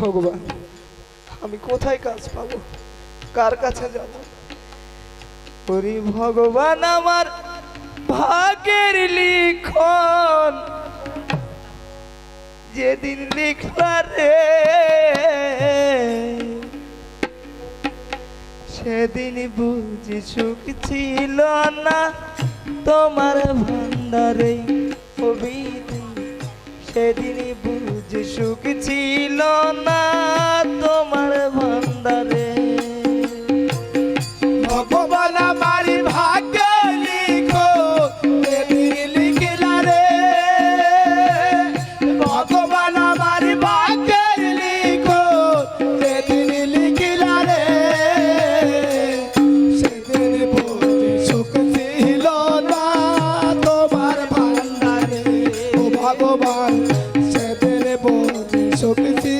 ভগবান, আমি কোথায় কাজ পাবো? কার কাছে যাব? ওরে ভগবান আমার ভাগের লিখন, যেদিন লিখলা রে, সেদিন বুঝি সুখ ছিল না, তোমার ভান্ডারে সেদিন বুঝি সুখ ছিল না।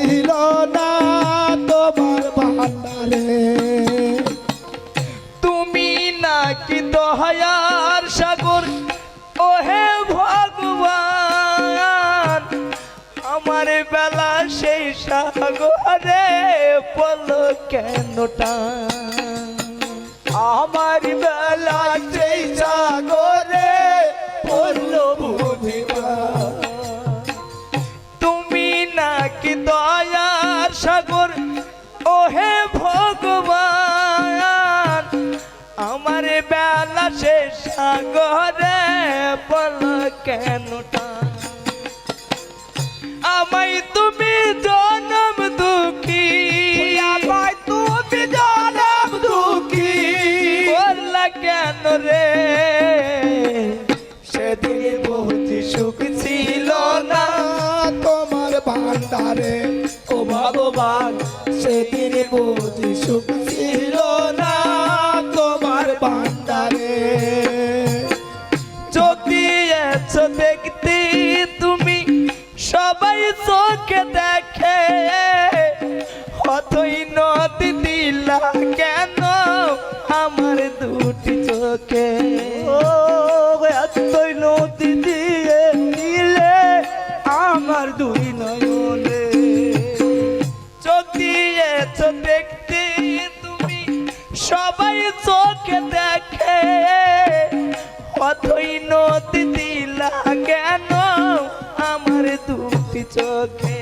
ছিল না তোমার ভান্ডারে তুমি নাকি দহায়ার সাগর? আমার বেলা সেই সাগরে পল কেন আমার বেলা সে সাগরে বল কেন আমায় তুমি জনম দুঃখী। আমায় তুমি জনম দুঃখী। বললা কেন রে? সেদিন বুঝি সুখ ছিল না। তোমার ভান্ডারে ও ভগবান। এসো দেখতে তুমি সবাই চোখে দেখে। হতই নদী দিলা কেন আমার দুটি চোখে? ও এতই নদী দিয়ে দিলে আমার দুই নয়নে। চোখ দিয়েছ দেখতে তুমি সবাই চোখে দেখে। অথই নদী চোখে